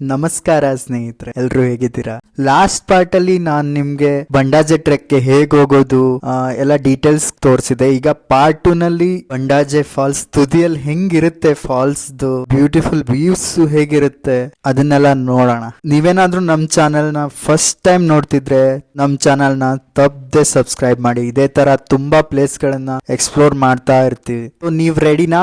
ನಮಸ್ಕಾರ ಸ್ನೇಹಿತರೆ, ಎಲ್ರು ಹೇಗಿದ್ದೀರಾ? ಲಾಸ್ಟ್ ಪಾರ್ಟ್ ಅಲ್ಲಿ ನಾನ್ ನಿಮ್ಗೆ ಬಂಡಾಜೆ ಟ್ರೆಕ್ಗೆ ಹೇಗ್ ಹೋಗೋದು ಎಲ್ಲ ಡೀಟೇಲ್ಸ್ ತೋರಿಸಿದೆ. ಈಗ ಪಾರ್ಟ್ ಟೂ ನಲ್ಲಿ ಬಂಡಾಜೆ ಫಾಲ್ಸ್ ತುದಿಯಲ್ಲಿ ಹೆಂಗಿರುತ್ತೆ ಫಾಲ್ಸ್ ಬ್ಯೂಟಿಫುಲ್ ವ್ಯೂಸ್ ಹೇಗಿರುತ್ತೆ, ಅದನ್ನೆಲ್ಲ ನೋಡೋಣ. ನೀವೇನಾದ್ರೂ ನಮ್ ಚಾನೆಲ್ನ ಫಸ್ಟ್ ಟೈಮ್ ನೋಡ್ತಿದ್ರೆ, ನಮ್ ಚಾನೆಲ್ನ ತಪ್ಪದೆ ಸಬ್ಸ್ಕ್ರೈಬ್ ಮಾಡಿ. ಇದೇ ತರ ತುಂಬಾ ಪ್ಲೇಸ್ ಗಳನ್ನ ಎಕ್ಸ್ಪ್ಲೋರ್ ಮಾಡ್ತಾ ಇರ್ತೀವಿ. ನೀವು ರೆಡಿನಾ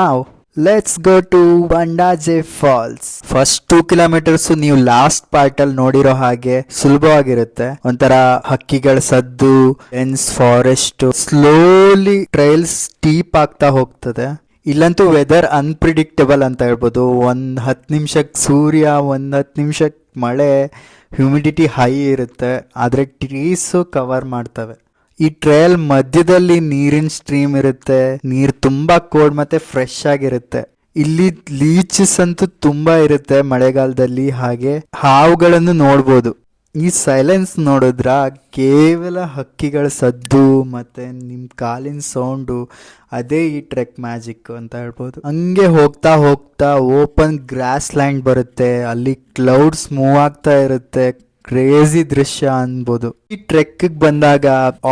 let's go to Bandaje falls first two kilometres ನೀವು ಲಾಸ್ಟ್ ಪಾರ್ಟ್ ಅಲ್ಲಿ ನೋಡಿರೋ ಹಾಗೆ ಸುಲಭವಾಗಿರುತ್ತೆ. ಒಂಥರ ಹಕ್ಕಿಗಳ ಸದ್ದು dense forest slowly trails steep ಆಗ್ತಾ ಹೋಗ್ತದೆ. ಇಲ್ಲಂತೂ ವೆದರ್ ಅನ್ಪ್ರಿಡಿಕ್ಟಬಲ್ ಅಂತ ಹೇಳ್ಬೋದು. ಒಂದ್ ಹತ್ತು ನಿಮಿಷಕ್ಕೆ ಸೂರ್ಯ, ಒಂದ್ ಹತ್ತು ನಿಮಿಷಕ್ಕೆ ಮಳೆ ಹ್ಯೂಮಿಡಿಟಿ ಹೈ ಇರುತ್ತೆ. ಆದ್ರೆ ಟ್ರೀಸು ಕವರ್ ಮಾಡ್ತವೆ. ಈ ಟ್ರಯಲ್ ಮಧ್ಯದಲ್ಲಿ ನೀರಿನ ಸ್ಟ್ರೀಮ್ ಇರುತ್ತೆ. ನೀರ್ ತುಂಬಾ ಕೋಲ್ಡ್ ಮತ್ತೆ ಫ್ರೆಶ್ ಆಗಿರುತ್ತೆ. ಇಲ್ಲಿ ಲೀಚಸ್ ಅಂತೂ ತುಂಬಾ ಇರುತ್ತೆ ಮಳೆಗಾಲದಲ್ಲಿ. ಹಾಗೆ ಹಾವುಗಳನ್ನು ನೋಡ್ಬೋದು. ಈ ಸೈಲೆನ್ಸ್ ನೋಡಿದ್ರ ಕೇವಲ ಹಕ್ಕಿಗಳ ಸದ್ದು ಮತ್ತೆ ನಿಮ್ ಕಾಲಿನ ಸೌಂಡು ಅದೇ ಈ ಟ್ರೆಕ್ ಮ್ಯಾಜಿಕ್ ಅಂತ ಹೇಳ್ಬೋದು. ಹಂಗೆ ಹೋಗ್ತಾ ಹೋಗ್ತಾ ಓಪನ್ ಗ್ರಾಸ್ ಲ್ಯಾಂಡ್ ಬರುತ್ತೆ. ಅಲ್ಲಿ ಕ್ಲೌಡ್ಸ್ ಮೂವ್ ಆಗ್ತಾ ಇರುತ್ತೆ. ಕ್ರೇಜಿ ದೃಶ್ಯ ಅನ್ಬೋದು. ಈ ಟ್ರೆಕ್ ಬಂದಾಗ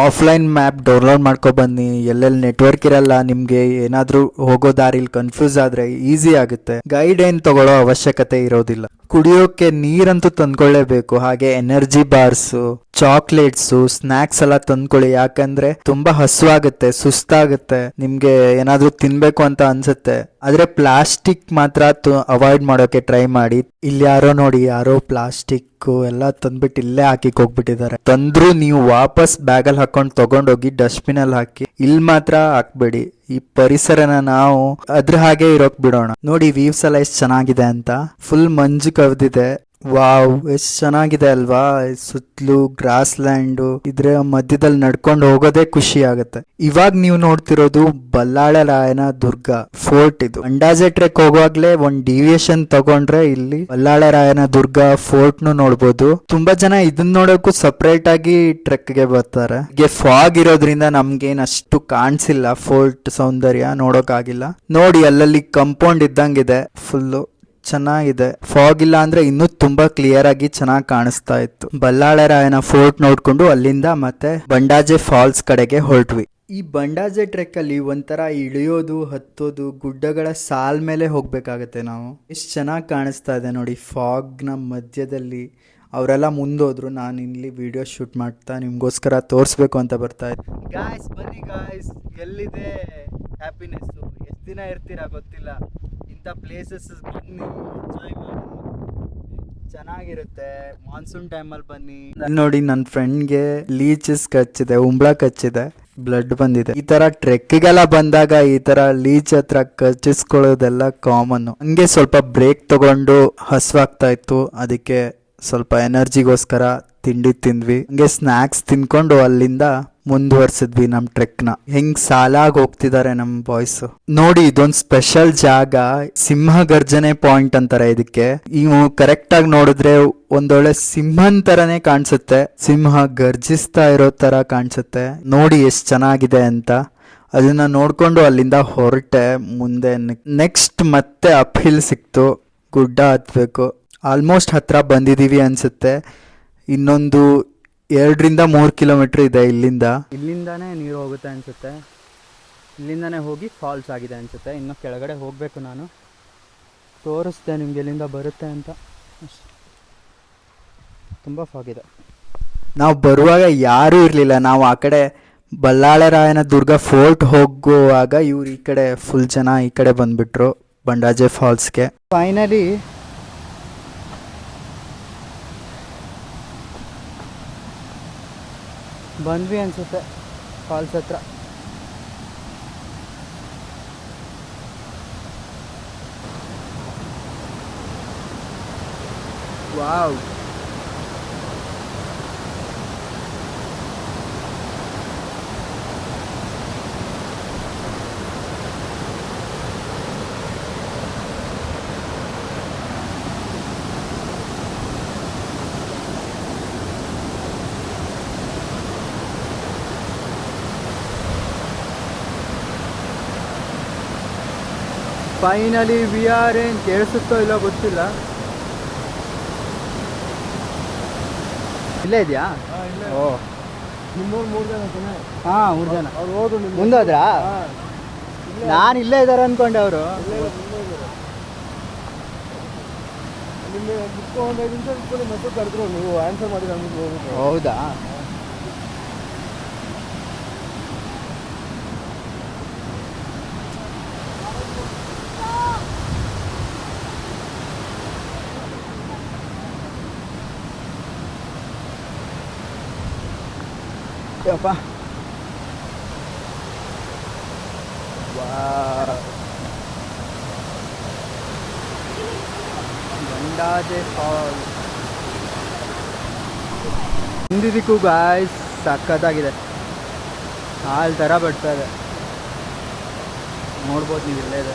ಆಫ್ಲೈನ್ ಮ್ಯಾಪ್ ಡೌನ್ಲೋಡ್ ಮಾಡ್ಕೊ ಬನ್ನಿ. ಎಲ್ಲೆಲ್ಲಿ ನೆಟ್ವರ್ಕ್ ಇರಲ್ಲ, ನಿಮ್ಗೆ ಏನಾದ್ರೂ ಹೋಗೋ ದಾರಿಲಿ ಕನ್ಫ್ಯೂಸ್ ಆದ್ರೆ ಈಸಿ ಆಗುತ್ತೆ. ಗೈಡ್ ಏನ್ ತಗೊಳ್ಳೋ ಅವಶ್ಯಕತೆ ಇರೋದಿಲ್ಲ. ಕುಡಿಯೋಕೆ ನೀರಂತೂ ತಂದ್ಕೊಳ್ಳೇಬೇಕು, ಹಾಗೆ ಎನರ್ಜಿ ಬಾರ್ಸ್, ಚಾಕ್ಲೇಟ್ಸು, ಸ್ನಾಕ್ಸ್ ಎಲ್ಲ ತಂದ್ಕೊಳ್ಳಿ. ಯಾಕಂದ್ರೆ ತುಂಬಾ ಹಸುವಾಗುತ್ತೆ, ಸುಸ್ತಾಗುತ್ತೆ, ನಿಮ್ಗೆ ಏನಾದ್ರೂ ತಿನ್ಬೇಕು ಅಂತ ಅನ್ಸುತ್ತೆ. ಆದ್ರೆ ಪ್ಲಾಸ್ಟಿಕ್ ಮಾತ್ರ ಅವಾಯ್ಡ್ ಮಾಡೋಕೆ ಟ್ರೈ ಮಾಡಿ. ಇಲ್ಲಿ ಯಾರೋ ನೋಡಿ, ಯಾರೋ ಪ್ಲಾಸ್ಟಿಕ್ ಎಲ್ಲ ತಂದ್ಬಿಟ್ಟು ಇಲ್ಲೇ ಹಾಕಿಕ್ ಹೋಗ್ಬಿಟ್ಟಿದ್ದಾರೆ. ತಂದ್ರು ನೀವು ವಾಪಸ್ ಬ್ಯಾಗಲ್ಲಿ ಹಾಕೊಂಡು ತಗೊಂಡೋಗಿ ಡಸ್ಟ್ಬಿನ್ ಅಲ್ಲಿ ಹಾಕಿ ಇಲ್ಲಿ ಮಾತ್ರ ಹಾಕ್ಬೇಡಿ. ಈ ಪರಿಸರನ ನಾವು ಅದ್ರ ಹಾಗೆ ಇರೋಕ್ ಬಿಡೋಣ. ನೋಡಿ ವೀವ್ಸ್ ಎಲ್ಲ ಎಷ್ಟು ಚೆನ್ನಾಗಿದೆ ಅಂತ. ಫುಲ್ ಮಂಜು ಕವ್ದಿದೆ. ವಾವ್, ಎಷ್ಟ್ ಚೆನ್ನಾಗಿದೆ ಅಲ್ವಾ? ಸುತ್ತಲೂ ಗ್ರಾಸ್ ಲ್ಯಾಂಡ್ ಇದ್ರ ಮಧ್ಯದಲ್ಲಿ ನಡ್ಕೊಂಡು ಹೋಗೋದೇ ಖುಷಿ ಆಗುತ್ತೆ. ಇವಾಗ ನೀವು ನೋಡ್ತಿರೋದು ಬಲ್ಲಾಳ ರಾಯನ ದುರ್ಗ ಫೋರ್ಟ್ ಇದು. ಅಂಡಾಜೆ ಟ್ರೆಕ್ ಹೋಗುವಾಗ್ಲೇ ಒಂದ್ ಡಿವಿಯೇಷನ್ ತಗೊಂಡ್ರೆ ಇಲ್ಲಿ ಬಲ್ಲಾಳ ರಾಯನ ದುರ್ಗ ಫೋರ್ಟ್ ನು ನೋಡ್ಬೋದು. ತುಂಬಾ ಜನ ಇದನ್ನ ನೋಡೋಕು ಸಪರೇಟ್ ಆಗಿ ಟ್ರೆಕ್ಗೆ ಬರ್ತಾರೆ. ಹೀಗೆ ಫಾಗ್ ಇರೋದ್ರಿಂದ ನಮ್ಗೇನ್ ಅಷ್ಟು ಕಾಣಿಸಿಲ್ಲ ಫೋರ್ಟ್ ಸೌಂದರ್ಯ ನೋಡೋಕಾಗಿಲ್ಲ. ನೋಡಿ, ಅಲ್ಲಲ್ಲಿ ಕಂಪೌಂಡ್ ಇದ್ದಂಗಿದೆ ಫುಲ್ಲು ಚೆನ್ನಾಗಿದೆ. ಫಾಗ್ ಇಲ್ಲ ಅಂದ್ರೆ ಇನ್ನೂ ತುಂಬಾ ಕ್ಲಿಯರ್ ಆಗಿ ಚೆನ್ನಾಗಿ ಕಾಣಿಸ್ತಾ ಇತ್ತು. ಬಲ್ಲಾಳರಾಯನ ಫೋರ್ಟ್ ನೋಡ್ಕೊಂಡು ಅಲ್ಲಿಂದ ಮತ್ತೆ ಬಂಡಾಜೆ ಫಾಲ್ಸ್ ಕಡೆಗೆ ಹೊರಟ್ವಿ. ಈ ಬಂಡಾಜೆ ಟ್ರೆಕ್ ಅಲ್ಲಿ ಒಂಥರ ಇಳಿಯೋದು, ಹತ್ತೋದು, ಗುಡ್ಡಗಳ ಸಾಲ್ ಮೇಲೆ ಹೋಗ್ಬೇಕಾಗತ್ತೆ ನಾವು. ಎಷ್ಟು ಚೆನ್ನಾಗಿ ಕಾಣಿಸ್ತಾ ಇದೆ ನೋಡಿ ಫಾಗ್ನ ಮಧ್ಯದಲ್ಲಿ. ಅವರೆಲ್ಲ ಮುಂದೋದ್ರು, ನಾನು ಇಲ್ಲಿ ವಿಡಿಯೋ ಶೂಟ್ ಮಾಡ್ತಾ ನಿಮ್ಗೋಸ್ಕರ ತೋರಿಸ್ಬೇಕು ಅಂತ ಬರ್ತಾ ಇದ್ದೆ. ಗಾಯ್ಸ್ ಬನ್ನಿ ಗಾಯ್ಸ್ ಎಲ್ಲಿದೆ? ಹ್ಯಾಪಿನೆಸ್ಸು ಎಷ್ಟು ದಿನ ಇರ್ತೀರಾ ಗೊತ್ತಿಲ್ಲ. ಇಂಥ ಪ್ಲೇಸಸ್ ಬನ್ನಿ ಎಂಜಾಯ್ ಮಾಡಿ. ಚೆನ್ನಾಗಿರುತ್ತೆ. ಮಾನ್ಸೂನ್ ಟೈಮಲ್ಲಿ ಬನ್ನಿ. ನೋಡಿ ನನ್ನ ಫ್ರೆಂಡ್ಗೆ ಲೀಚಸ್ ಕಚ್ಚಿದೆ, ಉಂಬ್ಳ ಕಚ್ಚಿದೆ ಬ್ಲಡ್ ಬಂದಿದೆ. ಈ ತರ ಟ್ರೆಕ್ಗೆಲ್ಲ ಬಂದಾಗ ಈ ತರ ಲೀಚ್ ಹತ್ರ ಕಚ್ಚಿಸ್ಕೊಳ್ಳೋದೆಲ್ಲ ಕಾಮನ್ ಹಂಗೆ ಸ್ವಲ್ಪ ಬ್ರೇಕ್ ತಗೊಂಡು ಹಸ್ವಾಗ್ತಾ ಇತ್ತು. ಅದಕ್ಕೆ ಸ್ವಲ್ಪ ಎನರ್ಜಿಗೋಸ್ಕರ ತಿಂಡಿ ತಿಂದ್ವಿ. ಹಂಗೆ ಸ್ನಾಕ್ಸ್ ತಿನ್ಕೊಂಡು ಅಲ್ಲಿಂದ ಮುಂದುವರ್ಸಿದ್ವಿ ನಮ್ಮ ಟ್ರೆಕ್ನ. ಹೆಂಗ್ ಸಾಲಾಗಿ ಹೋಗ್ತಿದ್ದಾರೆ ನಮ್ಮ ಬಾಯ್ಸ್. ನೋಡಿ, ಇದೊಂದು ಸ್ಪೆಷಲ್ ಜಾಗ. ಸಿಂಹ ಗರ್ಜನೆ ಪಾಯಿಂಟ್ ಅಂತಾರೆ ಇದಕ್ಕೆ. ನೀವು ಕರೆಕ್ಟ್ ಆಗಿ ನೋಡಿದ್ರೆ ಒಂದೊಳ್ಳೆ ಸಿಂಹನ್ ತರನೇ ಕಾಣಿಸುತ್ತೆ. ಸಿಂಹ ಗರ್ಜಿಸ್ತಾ ಇರೋ ತರ ಕಾಣಿಸುತ್ತೆ. ನೋಡಿ ಎಷ್ಟ್ ಚೆನ್ನಾಗಿದೆ ಅಂತ. ಅದನ್ನ ನೋಡ್ಕೊಂಡು ಅಲ್ಲಿಂದ ಹೊರಟೆ ಮುಂದೆ. ನೆಕ್ಸ್ಟ್ ಮತ್ತೆ ಅಪ್ ಹಿಲ್ ಸಿಕ್ತು. ಗುಡ್ಡ ಹತ್ಬೇಕು. ಆಲ್ಮೋಸ್ಟ್ ಹತ್ರ ಬಂದಿದೀವಿ ಅನ್ಸುತ್ತೆ. ಇನ್ನೊಂದು ಎರಡರಿಂದ ಮೂರು ಕಿಲೋಮೀಟರ್ ಇದೆ ಇಲ್ಲಿಂದ. ಇಲ್ಲಿಂದಾನೇ ನೀರು ಹೋಗುತ್ತೆ ಅನಿಸುತ್ತೆ. ಇಲ್ಲಿಂದಾನೇ ಹೋಗಿ ಫಾಲ್ಸ್ ಆಗಿದೆ ಅನಿಸುತ್ತೆ. ಇನ್ನು ಕೆಳಗಡೆ ಹೋಗಬೇಕು ನಾನು. ತೋರಿಸ್ದೆ ನಿಮ್ಗೆ ಎಲ್ಲಿಂದ ಬರುತ್ತೆ ಅಂತ. ತುಂಬ ಫಾಗಿದೆ ನಾವು ಬರುವಾಗ ಯಾರೂ ಇರಲಿಲ್ಲ. ನಾವು ಆ ಕಡೆ ಬಲ್ಲಾಳರಾಯನ ದುರ್ಗ ಫೋರ್ಟ್ ಹೋಗುವಾಗ ಇವ್ರು ಈ ಕಡೆ ಫುಲ್ ಜನ ಈ ಕಡೆ ಬಂದ್ಬಿಟ್ರು ಬಂಡಾಜೆ ಫಾಲ್ಸ್ಗೆ. ಫೈನಲಿ ಬಂದ್ವಿ ಅನಿಸುತ್ತೆ ಫಾಲ್ಸ್ ಹತ್ರ. ವಾವ್. ಫೈನಲಿ ವಿ ಆರ್ ಏನು ಕೇಳಿಸುತ್ತೋ ಇಲ್ಲ ಗೊತ್ತಿಲ್ಲ. ಇಲ್ಲೇ ಇದೆಯಾ? ಓ. ನಿಮ್ಮೂರು ಮೂರು ಜನ ಜನ ಹಾಂ ಮೂರು ಜನ. ಅವ್ರು ಹೋದ್ರು ಮುಂದೆ ಮುಂದೋದ್ರಾ ನಾನು ಇಲ್ಲೇ ಇದ್ದಾರೆ ಅಂದ್ಕೊಂಡೆ ಅವರು. ನಿಮ್ಮ ಬುಕ್ ಒಂದು ಐದು ನಿಮಿಷ ಮತ್ತೆ ಕರೆದ್ರು ನೀವು. ಆನ್ಸರ್ ಮಾಡಿದ್ರೆ ಹೋಗ್ಬಿಟ್ಟು ಹೌದಾ? ಯಪ್ಪ ಗಂಡಾಜೆ ಫಾಲ್ ಹಿಂದಿದಕ್ಕೂ ಗಾಯ್ಸ್ ಸಕ್ಕತ್ತಾಗಿದೆ ಹಾಲು ಥರ ಬರ್ತಾ ಇದೆ. ನೋಡ್ಬೋದು ನೀವು ಇಲ್ಲೇ ಇದೆ.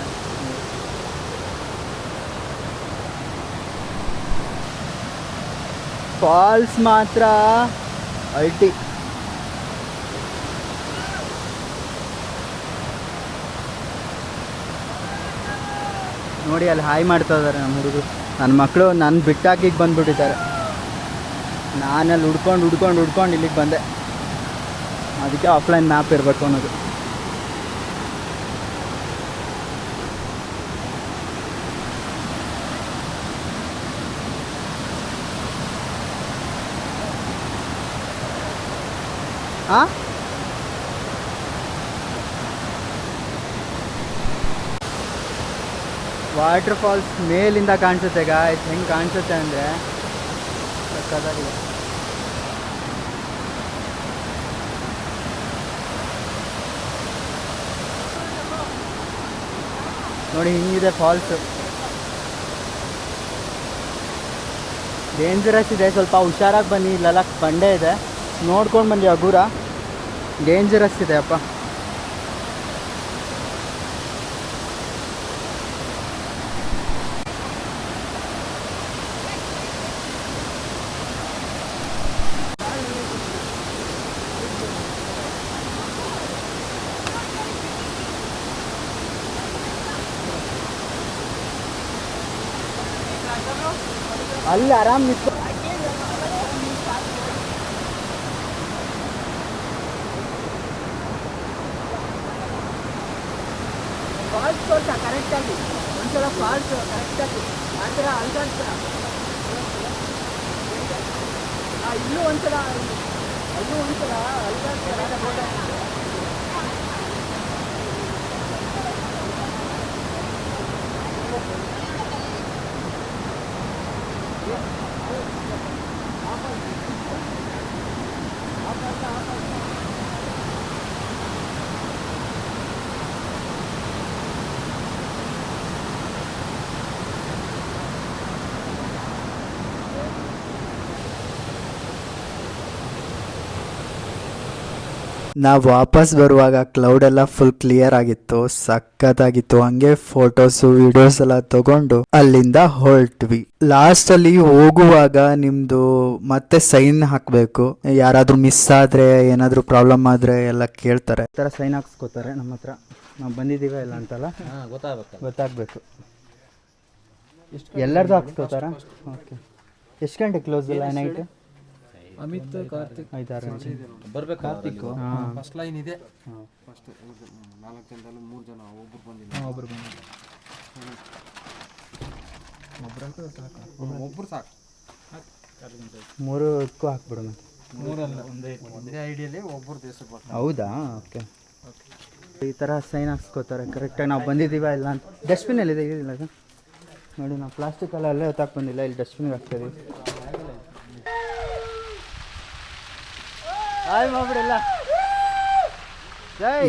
ಫಾಲ್ಸ್ ಮಾತ್ರ ಅಲ್ಟಿ. ನೋಡಿ ಅಲ್ಲಿ ಹಾಯ್ ಮಾಡ್ತಾ ಇದ್ದಾರೆ ನಮ್ಮ ಹುಡುಗರು. ನನ್ನ ಮಕ್ಕಳು ನನ್ನ ಬಿಟ್ಟಾಕಿಗೆ ಬಂದ್ಬಿಟ್ಟಿದ್ದಾರೆ. ನಾನಲ್ಲಿ ಹುಡ್ಕೊಂಡು ಹುಡ್ಕೊಂಡು ಹುಡ್ಕೊಂಡು ಇಲ್ಲಿಗೆ ಬಂದೆ. ಅದಕ್ಕೆ ಆಫ್ಲೈನ್ ಮ್ಯಾಪ್ ಇರಬೇಕು ಅನ್ನೋದು. ಹಾಂ ವಾಟರ್ ಫಾಲ್ಸ್ ಮೇಲಿಂದ ಕಾಣಿಸುತ್ತೆ ಗಾಯ್ಸ್ ಹೆಂಗೆ ಕಾಣಿಸುತ್ತೆ ಅಂದರೆ ಸಕ್ಕತ್ತಾಗಿದೆ ನೋಡಿ, ಹಿಂಗಿದೆ ಫಾಲ್ಸ್ ಡೇಂಜರಸ್ ಇದೆ. ಸ್ವಲ್ಪ ಹುಷಾರಾಗಿ ಬನ್ನಿ. ಇಲ್ಲೆಲ್ಲ ಬಂಡೆ ಇದೆ. ನೋಡ್ಕೊಂಡು ಬನ್ನಿ ಹಗುರ ಡೇಂಜರಸ್ ಇದೆ, ಅಪ್ಪ. ಅಲ್ಲಿ ಆರಾಮ್ ನಿಂತು ಫಾಲ್ಸ್ ತೋರ್ಸ ಕರೆಕ್ಟಾಗಿ ಒಂದ್ಸಲ ಫಾಲ್ಸ್ ಕರೆಕ್ಟಾಗಿ ಆ ಥರ ಅಲ್ಗಾಡ್ಸ ಇಲ್ಲೂ ಒಂದ್ಸಲ ಅಲ್ಲೂ ಒಂದ್ಸಲ ಅಲ್ಗಾಡ್ಸ್ತಾರೆ ನಾವು ವಾಪಸ್ ಬರುವಾಗ ಕ್ಲೌಡ್ ಎಲ್ಲ ಫುಲ್ ಕ್ಲಿಯರ್ ಆಗಿತ್ತು ಸಖತ್ತಾಗಿತ್ತು. ಹಂಗೆ ಫೋಟೋಸು ವಿಡಿಯೋಸ್ ಎಲ್ಲ ತಗೊಂಡು ಅಲ್ಲಿಂದ ಹೊರಟ್ವಿ. ಲಾಸ್ಟ್ ಅಲ್ಲಿ ಹೋಗುವಾಗ ನಿಮ್ದು ಮತ್ತೆ ಸೈನ್ ಹಾಕ್ಬೇಕು. ಯಾರಾದ್ರೂ ಮಿಸ್ ಆದ್ರೆ ಏನಾದ್ರೂ ಪ್ರಾಬ್ಲಮ್ ಆದ್ರೆ ಎಲ್ಲ ಕೇಳ್ತಾರೆ. ಈ ಥರ ಸೈನ್ ಹಾಕ್ಸ್ಕೋತಾರೆ ನಮ್ಮ ಹತ್ರ. ನಾವು ಬಂದಿದೀವ ಇಲ್ಲ ಅಂತಲ್ಲ? ಗೊತ್ತಾಗಬೇಕು. ಎಲ್ಲರದು ಹಾಕ್ಸ್ಕೋತಾರ? ಓಕೆ ಎಷ್ಟು ಗಂಟೆ ಕ್ಲೋಸ್ ಇಲ್ಲ ನೈಟ್ ಅಮಿತ್ ಕಾರ್ತಿಕ್. ಐದಾರು ಬರ್ಬೇಕು? ಕಾರ್ತಿಕ್ ಹಾಂ. ಫಸ್ಟ್ ಲೈನ್ ಇದೆ. ಫಸ್ಟ್ ನಾಲ್ಕು ಜನದಲ್ಲಿ ಮೂರು ಜನ ಒಬ್ರು ಬಂದಿಲ್ಲ. ಒಬ್ರು ಬಂದಿಲ್ಲ. ಒಬ್ರಂತೂ ಸಾಕು. ಒಬ್ರು ಸಾಕು. ಮೂರಕ್ಕೂ ಮತ್ತೆ ಮೂರಲ್ಲ ಒಂದೇ ಒಂದೇ ಐಡಿಯಲ್ಲಿ ಒಬ್ಬರು ದೇಶಕ್ಕೆ ಬರ್ತಾರೆ ಹೌದಾ? ಓಕೆ. ಈ ಥರ ಸೈನ್ ಹಾಕ್ಸ್ಕೋತಾರೆ. ಕರೆಕ್ಟಾಗಿ ನಾವು ಬಂದಿದ್ದೀವ ಇಲ್ಲ ಅಂತ. ಡಸ್ಟ್ಬಿನ್ ಎಲ್ಲಿದೆ ಇದಿಲ್ಲ ಅದು. ನೋಡಿ ನಾವು ಪ್ಲಾಸ್ಟಿಕ್ ಎಲ್ಲ ಅಲ್ಲೇ ಹೊತ್ತಾಕ್ ಬಂದಿಲ್ಲ. ಇಲ್ಲಿ ಡಸ್ಟ್ಬಿನ್ಗೆ ಹಾಕ್ತೀವಿ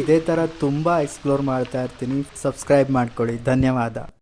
ಇದೇ ತರ ತುಂಬಾ ಎಕ್ಸ್ಪ್ಲೋರ್ ಮಾಡ್ತಾ ಇರ್ತೀನಿ. ಸಬ್ಸ್ಕ್ರೈಬ್ ಮಾಡ್ಕೊಳ್ಳಿ. ಧನ್ಯವಾದ.